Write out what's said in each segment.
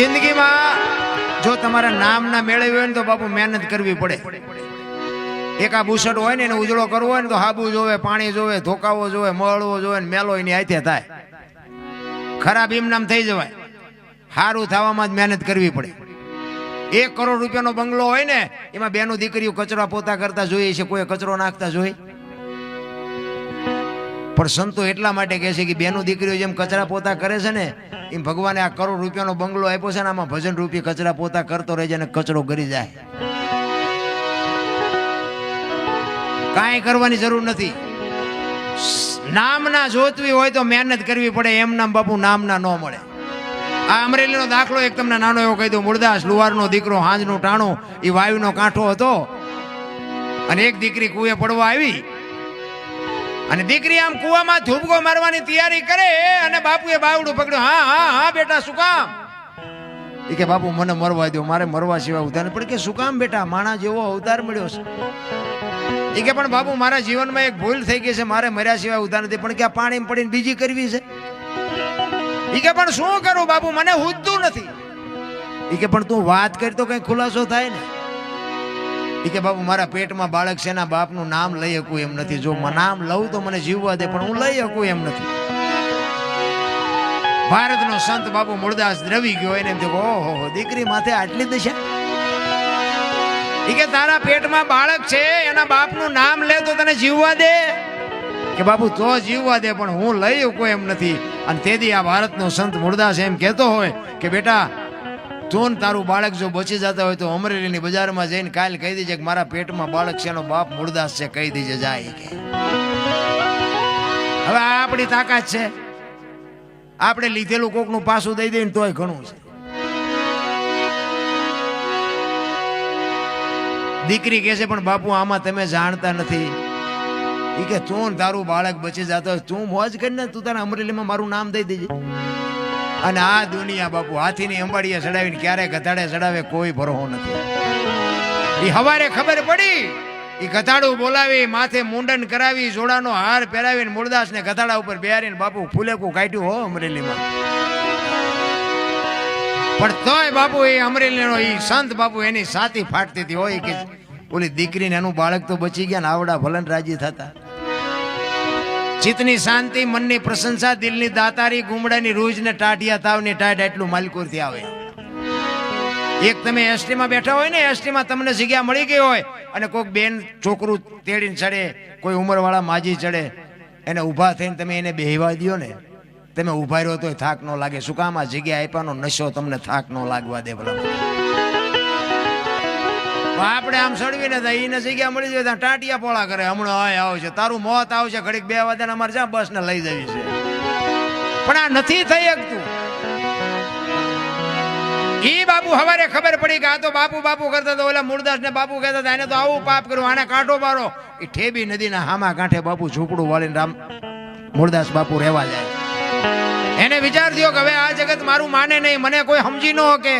જિંદગીમાં જો તમારા નામના મેળવ્યું હોય ને તો બાપુ મહેનત કરવી પડે. એક આ બુસટ હોય ને એને ઉજળો કરવો હોય ને તો હાબુ જોવે, પાણી જોવે, ધોકાવો જોવે, મળવો જોવે ને મેલો એની હાથે થાય. ખરાબ ઇમનામ થઈ જવાય. સારું થવામાં જ મહેનત કરવી પડે. એક કરોડ રૂપિયાનો બંગલો હોય ને, એમાં બેનું દીકરીઓ કચરા પોતા કરતા જોઈએ છે, કોઈ કચરો નાખતા જોઈ પણ સંતો એટલા માટે કહે છે કે બેનું દીકરીઓ જેમ કચરા પોતા કરે છે ને, એમ ભગવાને આ કરોડ રૂપિયાનો બંગલો આપ્યો છે ને, આમાં ભજન રૂપી કચરા પોતા કરતો રહે છે અને કચરો કરી જાય. કાંઈ કરવાની જરૂર નથી. નામના જોતવી હોય તો મહેનત કરવી પડે, એમ નામ બાપુ નામના ન મળે. આ અમરેલીનો દાખલો એક તમને નાનો એવો કહી દઉં, મુરદાસ લુવારનો દીકરો, હાંજનું ટાણું, એ વાયુનો કાંઠો હતો. અને એક દીકરી કુએ પડવા આવી અને દીકરી આમ કુવામાં ધૂપકો મારવાની તૈયારી કરે અને બાપુએ બાવડું પકડ્યું. હા હા હા, બેટા, શું કામ? એ કે, બાપુ, મને મરવા દો મારે મરવા સિવાય ઉધાર પણ કે, શું કામ બેટા? માણા જેવો અવતાર મળ્યો છે. એ કે, પણ બાપુ, મારા જીવનમાં એક ભૂલ થઈ ગઈ છે. મારે મર્યા સિવાય ઉધાર નથી. પણ કે આ પાણી પડીને બીજી કરવી છે? એ કે, પણ શું કરું બાપુ? મને હુજતું નથી. એ કે, પણ તું વાત કરી તો કઈ ખુલાસો થાય ને. એ કે બાપુ, મારા પેટમાં બાળક છે એના બાપનું નામ લઈ શકું એમ નથી. જો મને નામ લઉં તો મને જીવવા દે, પણ હું લઈ શકું એમ નથી. ભારતનો સંત બાપુ મૂળદાસ દ્રવી ગયો એને એમ ઓહો દીકરી માથે આટલી દશા? ઈ કે, તારા પેટમાં બાળક છે, એના બાપનું નામ લે તો તને જીવવા દે. કે બાપુ, તો જીવવા દે, પણ હું લઈ શકું એમ નથી. અને તેથી આ ભારતનો સંત મૂળદાસ એમ કહેતો હોય કે, બેટા તું તારું બાળક જો બચી જતા હોય તો અમરેલીની બજારમાં જઈને કાલ કહી દેજે કે મારા પેટમાં બાળક છે એનો બાપ મૂળદાસ છે, કહી દેજે, જાય કે. હવે આ આપણી તાકાત છે. આપણે લીધેલું કોકનું પાસું દઈ દઈએ ને તોય ઘણું છે. દીકરી કહે છે, પણ બાપુ, આમાં તમે જાણતા નથી. એ કે તું તારું બાળક બચી જતો હોય તું મોજ કરીને તું તારા અમરેલીમાં મારું નામ દઈ દેજે. અને આ દુનિયા બાપુ હાથીની અંબાડીએ ચડાવીને ક્યારે ગધાડે ચડાવે કોઈ ભરોહો નથી. એ હવારે ખબર પડી એ ગધાડું બોલાવી, માથે મુંડન કરાવી, જોડાનો હાર પહેરાવીને મૂળદાસને ગધાડા ઉપર બેહારીને બાપુ ફૂલેકું કાઢ્યું હો અમરેલીમાં. પણ તોય બાપુ એ અમરેલીનો એ સંત બાપુ એની સાથી ફાટતી હતી. હોય કે ઓલી દીકરીને એનું બાળક તો બચી ગયા ને આવડા ભલન રાજી થતા. ચિત્તની શાંતિ, મનની પ્રશંસા, દિલની દાતારી, ગુમડાની રૂજ ને ટાઢિયા તાવની ટાઢ એટલું માલકોરથી આવે. એક તમે એસટીમાં બેઠા હોય ને, એસટીમાં તમને જગ્યા મળી ગઈ હોય અને કોઈક બેન છોકરું તેડીને ચડે, કોઈ ઉંમરવાળા માજી ચડે, એને ઊભા થઈને તમે એને બેહવા દ્યો ને. તમે ઊભા રહ્યો તો થાક ન લાગે. શું કામ આ જગ્યા આપ્યાનો નશો તમને થાક ન લાગવા દે ભલા. આપણે આમ સડવીને તો એને જગ્યા મળી જાય ત્યાં ટાટિયા પોળા કરે. હમણાં આય આવશે, તારું મોત આવશે, ઘડીક બે વાગ્યાને અમારે જ્યાં બસ ને લઈ જવી છે. પણ આ નથી થઈ શકતું ઈ બાપુ હવારે ખબર પડી કે આ તો બાપુ બાપુ કરતા તો ઓલા મૂળદાસ ને બાપુ કહેતા હતા એને તો આવું પાપ કર્યું, આને કાંટો મારો. એ ઠેબી નદીના હામા કાંઠે બાપુ ઝૂંપડું વાળીને રામ મૂળદાસ બાપુ રહેવા જાય. એને વિચાર થયો કે હવે આ જગત મારું માને નહીં, મને કોઈ સમજી ન કે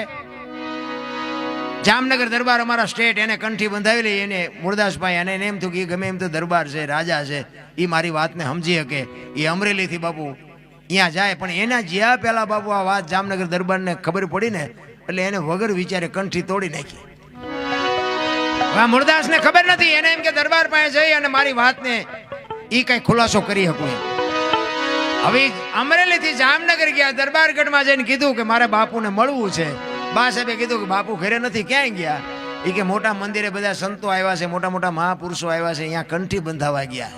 જામનગર દરબાર અમારા સ્ટેટ એને કંઠી બંધાવેલી, એને મુરદાસભાઈ અને એને એમ થયું કે ગમે એમ તો દરબાર છે, રાજા છે એ મારી વાતને સમજી શકે એ અમરેલીથી બાપુ અહીંયા જાય, પણ એના જ્યાં પહેલા બાપુ આ વાત જામનગર દરબારને ખબર પડી ને, એટલે એને વગર વિચારે કંઠી તોડી નાખી. મુરદાસને ખબર નથી, એને એમ કે દરબાર પાસે જઈ અને મારી વાતને એ કઈ ખુલાસો કરી શકું હવે અમરેલીથી જામનગર ગયા, દરબારગઢમાં જઈને કીધું કે મારે બાપુને મળવું છે. બા સાહેબે કીધું કે બાપુ ઘરે નથી, ક્યાંય ગયા? એ કે મોટા મંદિરે બધા સંતો આવ્યા છે, મોટા મોટા મહાપુરુષો આવ્યા છે, અહીંયા કંઠી બંધાવા ગયા.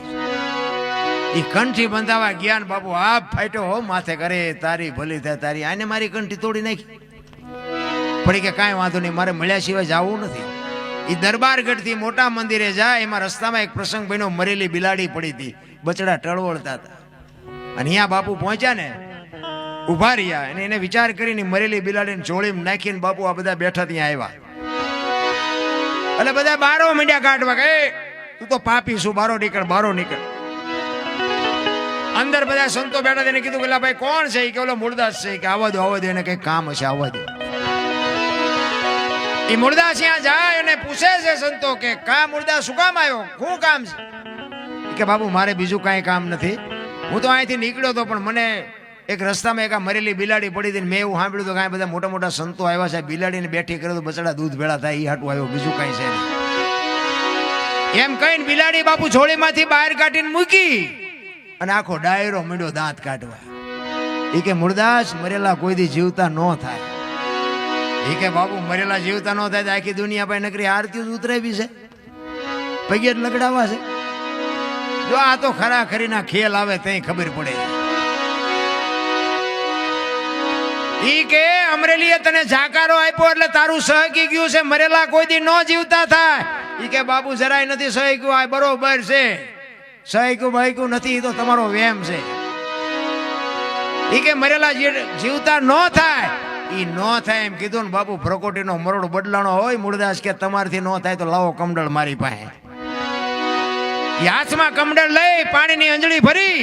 એ કંઠી બંધાવા ગયા ને બાપુ આ ફાટ્યો હો, માથે કરે, તારી ભલી થાય, તારી આને મારી કંઠી તોડી નાખી. પડી કે કાંઈ વાંધો નહીં, મારે મળ્યા સિવાય જવું નથી. એ દરબારગઢથી મોટા મંદિરે જાય, એમાં રસ્તામાં એક પ્રસંગ બન્યો, મરેલી બિલાડી પડી હતી, બચડા ટળવળતા હતા. અને અહીંયા બાપુ પહોંચ્યા ને ઊભા રહ્યા અને એને વિચાર કરીને મરેલી બિલાડીને જોડીમાં નાખીને બાપુ આ બધા બેઠા ત્યાં આવ્યા. એટલે બધા બારો મીંડ્યા કાઢવા કે? "એ, તું તો પાપી છું બારો નીકળ બારો નીકળ. અંદર બધા સંતો બેઠા તેને કીધું કે ભાઈ કોણ છે? કે ઓલો મૂળદાસ છે કે આવવા દો આવવા દો એને કઈ કામ હશે આવવા દો. એ મુરદાસ ત્યાં જાય અને પૂછે છે સંતો કે કા મુરદાસ શું કામ આવ્યો? શું કામ છે? કે બાબુ મારે બીજું કાંઈ કામ નથી. હું તો અહીંથી નીકળ્યો તો પણ મને એક રસ્તામાં એક મરેલી બિલાડી પડી હતી મેં એવું સાંભળ્યું હતું કાંઈ બધા મોટા મોટા સંતો આવ્યા છે. બિલાડીને બેઠી કરે તો બચડા દૂધ ભેળા થાય એ હાટું આવ્યો, બીજું કાંઈ છે નહીં. એમ કહીને બિલાડી બાપુ છોડીમાંથી બહાર કાઢીને મૂકી અને આખો ડાયરો મીડો દાંત કાઢવા. એ કે, મુરદાસ, મરેલા કોઈ દી જીવતા ન થાય. એ કે, બાપુ, મરેલા જીવતા ન થાય આખી દુનિયા પાસે નકરી આરતી ઉતરાવી છે. પગે લગડાવા છે. જો આ તો ખરા ખરીના ખેલ આવે, ત્યાં ખબર પડે. ઈ કે અમરેલીએ તને જાકારો આપ્યો એટલે તારું સહકી ગયું છે. મરેલા કોઈ દી ન જીવતા થાય. ઈ કે બાબુ જરાય નથી સહક્યું. આ બરોબર છે. સહક્યું બહક્યું નથી તો તમારો વેમ છે. ઈ કે મરેલા જીવતા ન થાય, ઈ ન થાય એમ કીધું ને બાપુ. પ્રકોટીનો મરોડ બદલાણો હોય મૂળદાસ કે તમારથી ન થાય તો લાવો કમડળ મારી પાસે. હાથમાં કમડળ લઈ પાણીની અંજળી ભરી.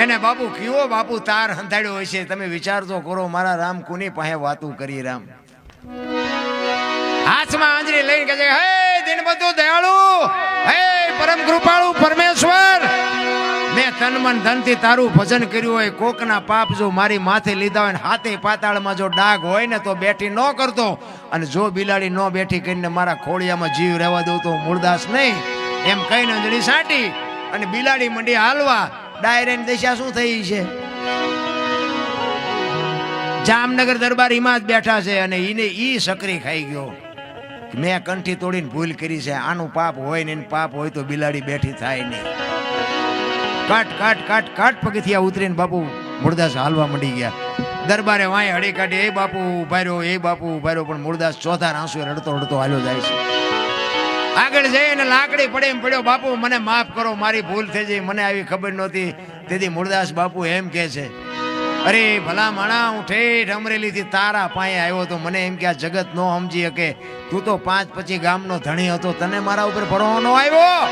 એને બાપુ કયો બાપુ તાર હંધાડ્યો હોય છે તમે વિચારતો કરો, મારા રામ કુની પાસે વાતું કરી રામ? હાથમાં આંજળી લઈને કહે છે, હે દિન બધું દયાળુ! હે પરમ કૃપાળુ પરમેશ્વર! મેં તન મન ધનથી તારું ભજન કર્યું હોય, કોકના પાપ જો મારી માથે લીધા હોય ને હાથે પાતાળમાં જો ડાઘ હોય ને તો બેઠી ન કરતો. અને જો બિલાડી ન બેઠી કરીને મારા ખોળિયામાં જીવ રહેવા દઉં તો મૂળદાસ નહીં. એમ કહીને અંજળી સાટી અને બિલાડી મંડી હાલવા ડાયરેની દિશા શું થઈ છે? જામનગર દરબાર એમાં જ બેઠા છે અને એને ઈ સકરી ખાઈ ગયો. મેં કંઠી તોડીને ભૂલ કરી છે. આનું પાપ હોય ને પાપ હોય તો બિલાડી બેઠી થાય નહીં. કાટ કાટ કાટ કાટ પગથિયા ઉતરીને બાપુ મુરદાસ હાલવા મંડી ગયા. દરબારે વાંય હળી કાઢી, એ બાપુ ઊભા એ બાપુ ઊભા પણ મુરદાસ ચોથા આંસુ રડતો રડતો હાલ્યો જાય છે. આગળ જઈ અને લાકડી પડે એમ પડ્યો, બાપુ, મને માફ કરો, મારી ભૂલ થઈ જઈ મને આવી ખબર નહોતી. તેથી મુરદાસ બાપુ એમ કહે છે, અરે, ભલા માણા, હું ઠેઠ અમરેલીથી તારા પાસે આવ્યો તો મને એમ કે આ જગત નો સમજી શકે. તું તો પાંચ પછી ગામનો ધણી હતો. તને મારા ઉપર ભરવાનો આવ્યો?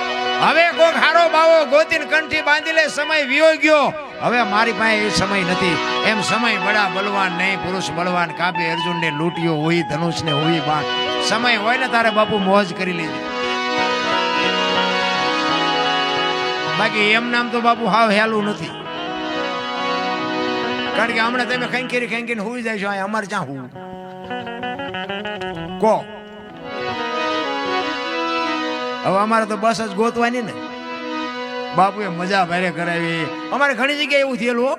હવે કોક હારો બાવો ગોતીન કંઠી બાંધી લે સમય વિયો ગયો. હવે મારી પાસે એ સમય નથી. એમ સમય બડા બલવાન નહીં, પુરુષ બળવાન કાબે અર્જુનને લૂંટ્યો હોય ધનુષને હોય બાણ. સમય હોય ને તારે બાપુ મોજ કરી લીધી બાકી એમ નામ તો બાપુ હાવ હેલું નથી. કારણ કે હમણાં તમે ખેંકી ખેંકીને હોઈ જાય છો અમારે ચા હું કો. હવે અમારે તો બસ જ ગોતવાની ને. બાપુએ મજા ભારે કરાવી. અમારે ઘણી જગ્યાએ એવું થયેલું હો.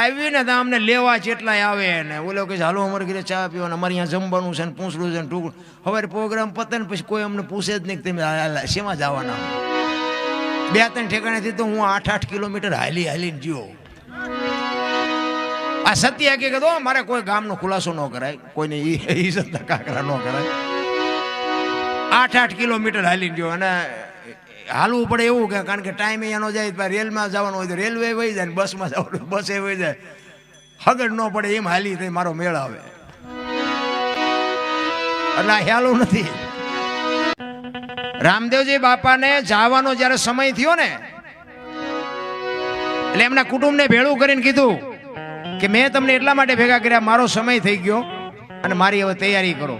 આવી ને તો અમને લેવા જેટલાય આવે ને. ઓલો કે હાલો, અમારે ઘરે ચા પીવા અમારે અહીંયા જમવાનું છે ને, પૂછડું છે ને ટૂંકું હવે પ્રોગ્રામ પતે ને પછી કોઈ અમને પૂછે જ નહીં કે તમે શેમાં જવાના? બે, ત્રણ ઠેકાણેથી તો હું આઠ આઠ કિલોમીટર હાલી, હાલીને જીવો આ સત્ય હકીકત, હો, મારે કોઈ ગામનો ખુલાસો ન કરાય. કોઈને ઈજત કાકરા ન કરાય. આઠ આઠ કિલોમીટર હાલીને ગયો અને હાલવું પડે એવું કે, કારણ કે ટાઈમ એનો જાય રેલમાં જવાનું હોય તો રેલવે વહી જાય બસમાં જવાનું બસ એ વહી જાય. હગડ ન પડે, એમ હાલી થઈ મારો મેળ આવે. એટલે આ ખ્યાલું નથી. રામદેવજી બાપાને જવાનો જ્યારે સમય થયો ને, એટલે એમના કુટુંબને ભેળું કરીને કીધું કે મેં તમને એટલા માટે ભેગા કર્યા, મારો સમય થઈ ગયો અને મારી હવે તૈયારી કરો.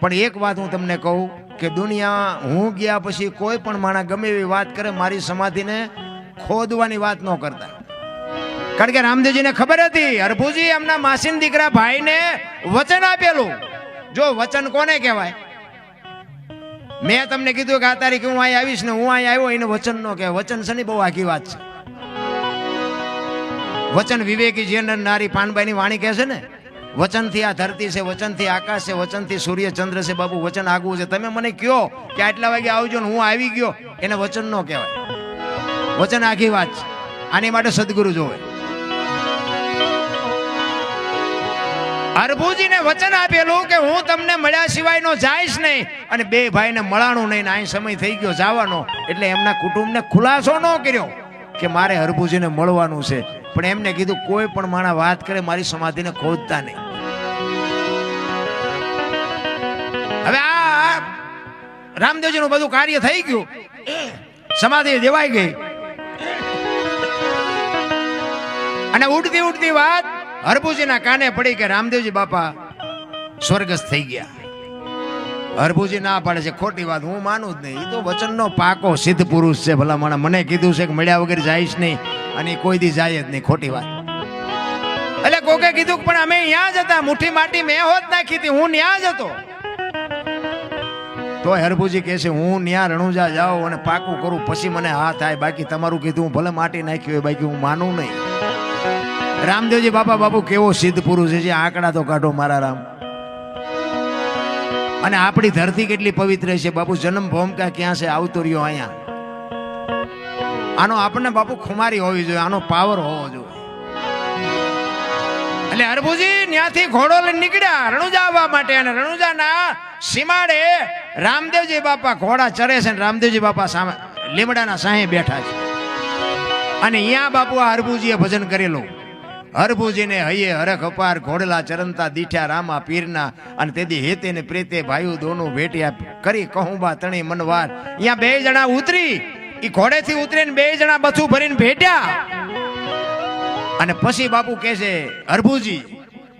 પણ એક વાત હું તમને કહું કે દુનિયા, હું ગયા પછી કોઈ પણ માણસ ગમે એવી વાત કરે, મારી સમાધિને ખોદવાની વાત ન કરતા. કારણ કે રામદેવજીને ખબર હતી, હરભુજી એમના માસીન દીકરા ભાઈને વચન આપેલું. જો વચન કોને કહેવાય? મેં તમને કીધું કે આ તારીખે હું અહીં આવીશ ને હું અહીં આવ્યો, એને વચન નો કે વચન છે ને બહુ આખી વાત છે? વચન વિવેકી જીવન નર પાનબાઈની વાણી કહે છે ને, વચનથી આ ધરતી છે, વચનથી આકાશ છે, વચનથી સૂર્ય, ચંદ્ર છે, બાબુ, વચન આગવું છે. તમે મને કયો કે આટલા વાગે આવજો ને હું આવી ગયો, એને વચન ન કહેવાય. વચન આખી વાત છે. આની માટે સદગુરુ જોવે. હરભુજીને વચન આપેલું કે હું તમને મળ્યા સિવાયનો જાઈશ નહીં. અને બે ભાઈને મળાણું નહીં અહીં સમય થઈ ગયો જવાનો. એટલે એમના કુટુંબને ખુલાસો ન કર્યો કે મારે હરભુજીને મળવાનું છે. પણ એમને કીધું, કોઈ પણ માણસ વાત કરે, મારી સમાધિને ખોદતા નહીં. હવે આ રામદેવજીનું બધું કાર્ય થઈ ગયું. સમાધિ દેવાઈ ગઈ. અને ઉડતી ઉડતી વાત હરભુજીના કાને પડી કે રામદેવજી બાપા સ્વર્ગસ્થ થઈ ગયા. હરભુજી ના પાડે છે, ખોટી વાત, હું માનું જ નહીં. એ તો વચનનો પાકો સિદ્ધ પુરુષ છે ભલા માણા મને કીધું છે કે મળ્યા વગર જઈશ નહીં, અને કોઈ દી જાય જ નહીં. ખોટી વાત. એટલે કોકે કીધું પણ અમે ત્યાં જ હતા. મુઠ્ઠી માટી મેં હોત નાખી હતી, હું ત્યાં જ હતો. તો હરભુજી કહે છે, હું ન્યા રણુજા જાઉં અને પાકું કરું, પછી મને હા થાય. બાકી તમારું કીધું, હું ભલે માટી નાખ્યું હોય, બાકી હું માનું નહીં. રામદેવજી, બાપા, બાપુ, કેવો સિદ્ધ પુરુષ છે? આંકડા તો કાઢો મારા રામ. અને આપણી ધરતી કેટલી પવિત્ર છે? બાપુ, જન્મ ભૂમિકા ક્યાં છે આવતો રહ્યો અહીંયા? આનો આપણને બાપુ ખુમારી હોવી જોઈએ, આનો પાવર હોવો જોઈએ. એટલે હરભુજી ત્યાંથી ઘોડો લઈને નીકળ્યા, રણુજા આવવા માટે. અને રણુજાના સીમાડે રામદેવજી બાપા ઘોડા ચરે છે ને રામદેવજી બાપા સામે લીમડાના સાહે બેઠા છે. અને અહીંયા બાપુ આ હરભુજીએ ભજન કરેલું. હરભુજીને હૈયે હરખ અપાર ઘોડલા ચરંતા દીઠ્યા રામા પીરના અને તેથી હેતે ને પ્રેતે ભાઈઓ દોનું ભેટ્યા કરી કહુંબા તણી મનવાર. અહીંયા બે જણા ઉતરી. એ ઘોડેથી ઉતરીને બે જણા બથું ભરીને ભેટ્યા. અને પછી બાપુ કહે છે, હરભુજી,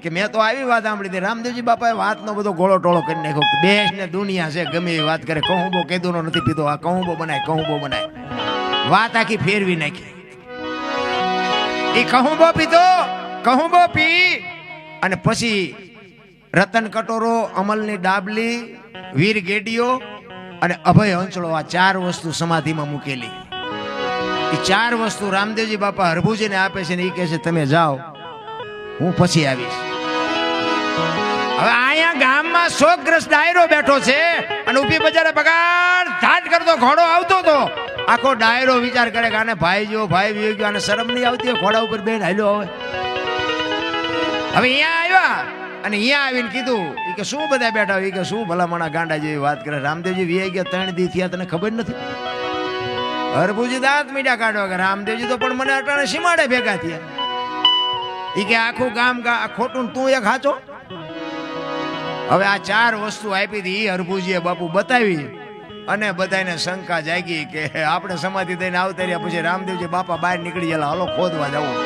કે મેં તો આવી વાત સાંભળી હતી. રામદેવજી બાપાએ વાતનો બધો ગોળો ટોળો કરી નાખ્યો. બેસ ને દુનિયા છે, ગમે એવી વાત કરે. કહુંબો કેદુનો નથી પીધો. આ કહુંબો બનાય કહુંબો બનાય. વાત આખી ફેરવી નાખી. એ કહુંબો પીધો કહુંબો પી. અને પછી રતન કટોરો, અમલની ડાબલી, વીર ગેડીઓ અને અભય હંસળો આ ચાર વસ્તુ સમાધિમાં મૂકેલી. એ ચાર વસ્તુ રામદેવજી બાપા હરભુજીને આપે છે ને એ કહે છે, તમે જાઓ, હું પછી આવીશ. હવે અહીંયા ગામમાં શોકગ્રસ્ત ડાયરો બેઠો છે અને ઊભી બજારે બગાડ ધાટ કરતો, ઘોડો આવતો હતો આખો ડાયરો વિચાર કરે કે આને ભાઈ જો ભાઈ વિયો ગયો આને શરમ નહીં આવતી હોય? ઘોડા ઉપર બેન હાલ્યો હવે હવે અહીંયા આવ્યા અને અહીંયા આવીને કીધું એ કે શું બધા બેઠા હોય? કે શું ભલામણા ગાંડા જેવી વાત કરે? રામદેવજી વી ગયા ત્રણ દી થયા, તને ખબર નથી? હરભુજી દાંત મીડા કાઢો કે રામદેવજી તો પણ મને અટાણે સીમાડે ભેગા થયા. એ કે આખું ગામ ખોટું તું એક હાચો? હવે આ ચાર વસ્તુ આપી હતી એ હરભુજીએ બાપુ બતાવી. અને બધાને શંકા જાગી કે આપણે સમાધિ દઈને આવતા રહ્યા, પછી રામદેવજી બાપા બહાર નીકળી ગયેલા, હલો, ખોદવા જવું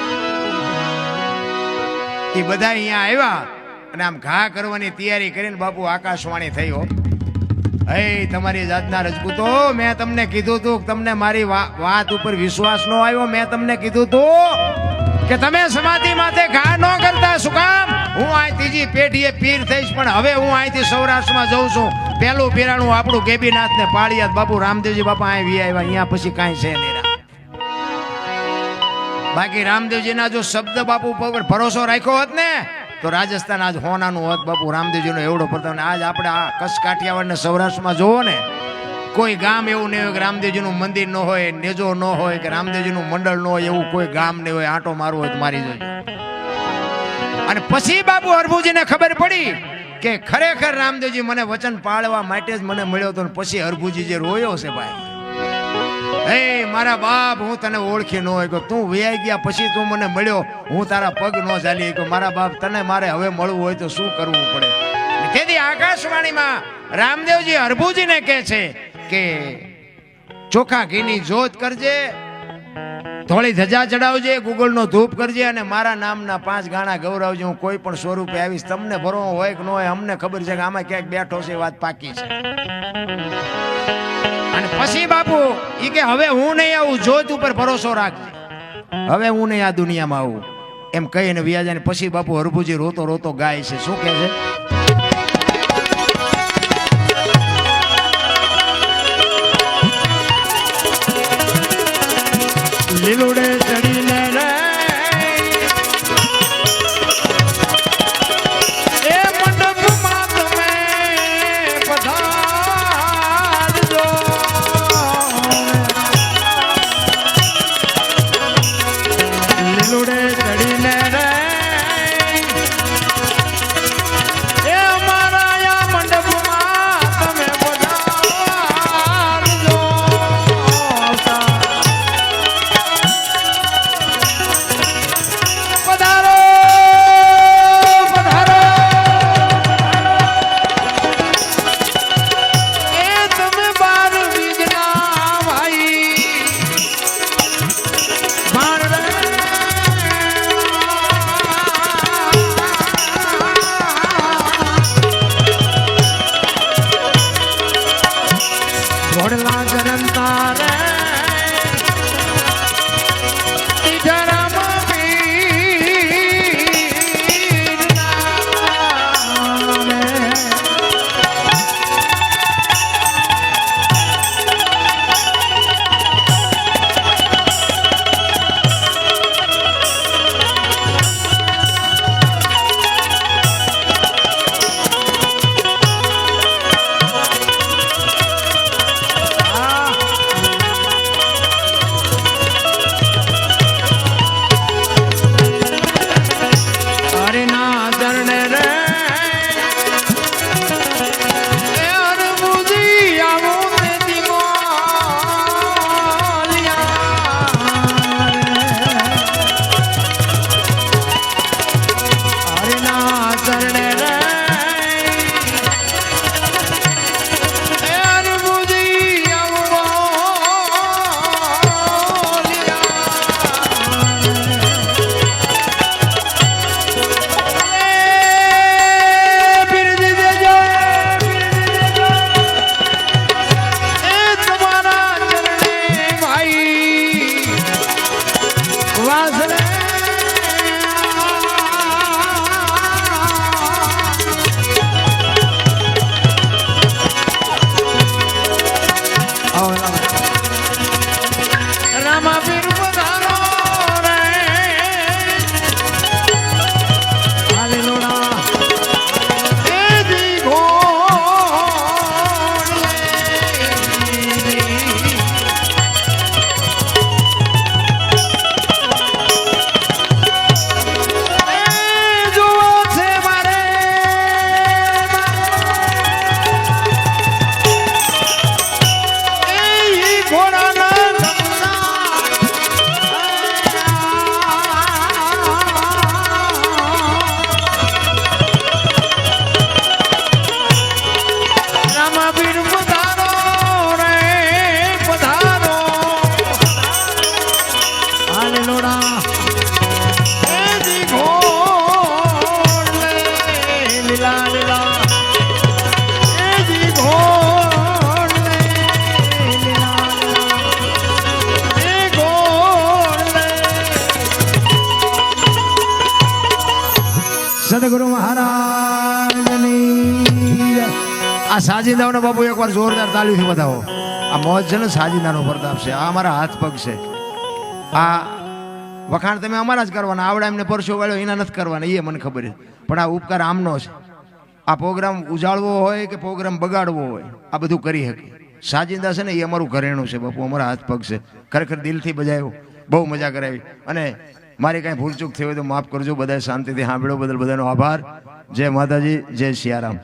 એ બધા અહીંયા આવ્યા અને આમ ઘા કરવાની તૈયારી કરીને બાપુ આકાશવાણી થઈ, હો. તમારી જાતના રજપૂતો, મેં તમને કીધું તું કે તમને મારી વાત ઉપર વિશ્વાસ ન આવ્યો, મેં તમને કીધું તું કે તમે સમાધિ માથે ઘા ન કરતા શું કામ? હું આ ત્રીજી પેઢીએ પીર થઈશ, પણ હવે હું અહીંથી સૌરાષ્ટ્રમાં જઉં છું. પેલું પીરાણું આપણું કેબીનાથ ને પાળિયાદ બાપુ રામદેવજી બાપા અહીં વી આવ્યા અહીંયા પછી કાંઈ છે નહીં બાકી રામદેવજીના જો શબ્દ બાપુ પર ભરોસો રાખ્યો હોત ને, તો રાજસ્થાન આજ હોનાનું હોત બાપુ. રામદેવજીનો એવડો પડતો ને આજ આપણે આ કચ્છ કાઠિયાવાડ ને સૌરાષ્ટ્રમાં જોવો ને કોઈ ગામ એવું નહીં હોય કે રામદેવજીનું મંદિર ન હોય, નેજો ન હોય કે રામદેવજીનું મંડળ ન હોય એવું કોઈ ગામ નહીં હોય, આંટો મારવો હોય તો મારી જોઈએ અને પછી બાબુ હરભુજીને ખબર પડી કે ખરેખર રામદેવજી મને વચન પાળવા માટે જ મને મળ્યો હતો પછી હરભુજી જે રોયો છે ભાઈ. હે મારા બાપ, હું તને ઓળખી ન હોય તું વ્યાઈ ગયા પછી તું મને મળ્યો. હું તારા પગ ન ચાલી કે મારા બાપ, તને મારે હવે મળવું હોય તો શું કરવું પડે? તેથી આકાશવાણીમાં રામદેવજી હરભુજીને કહે છે કે ચોખા ઘીની જોત કરજે થોડી ધજા ચડાવજે ગુગળનો ધૂપ કરજે અને મારા નામના પાંચ ગાણા ગૌરવજે, હું કોઈ પણ સ્વરૂપે આવીશ, તમને ભરવો હોય કે ન હોય, અમને ખબર છે કે આમાં ક્યાંક બેઠો છે વાત પાકી છે. અને પછી બાપુ એ કે હવે હું નહીં આવું, જોત ઉપર ભરોસો રાખજે. હવે હું નહીં આ દુનિયામાં આવું. એમ કહીને વ્યાજાને પછી બાપુ હરભુજી રોતો રોતો ગાય છે. શું કહે છે? સદગુરુ મહારાજની. આ સાજીદાઓને બાપુ એકવાર જોરદાર તાલીથી બતાવો આ મોજ છે ને સાજીદાનો પ્રતાપ છે આ અમારા હાથ પગ છે આ વખાણ તમે અમારા જ કરવાના આવડા એમને પરસો વાળ્યો એના નથી કરવાના એ મને ખબર છે પણ આ ઉપકાર આમનો છે આ પ્રોગ્રામ ઉજાળવો હોય કે પ્રોગ્રામ બગાડવો હોય આ બધું કરી શકે સાજિંદા છે ને એ અમારું ઘરેણું છે બાપુ અમારા હાથ પગ છે ખરેખર દિલથી બજાયો, બહુ મજા કરાવી. અને મારી કાંઈ ભૂલચૂક થઈ હોય તો માફ કરજો. બધા શાંતિથી સાંભળ્યો. બદલ બધાનો આભાર. જય માતાજી, જય સિયારામ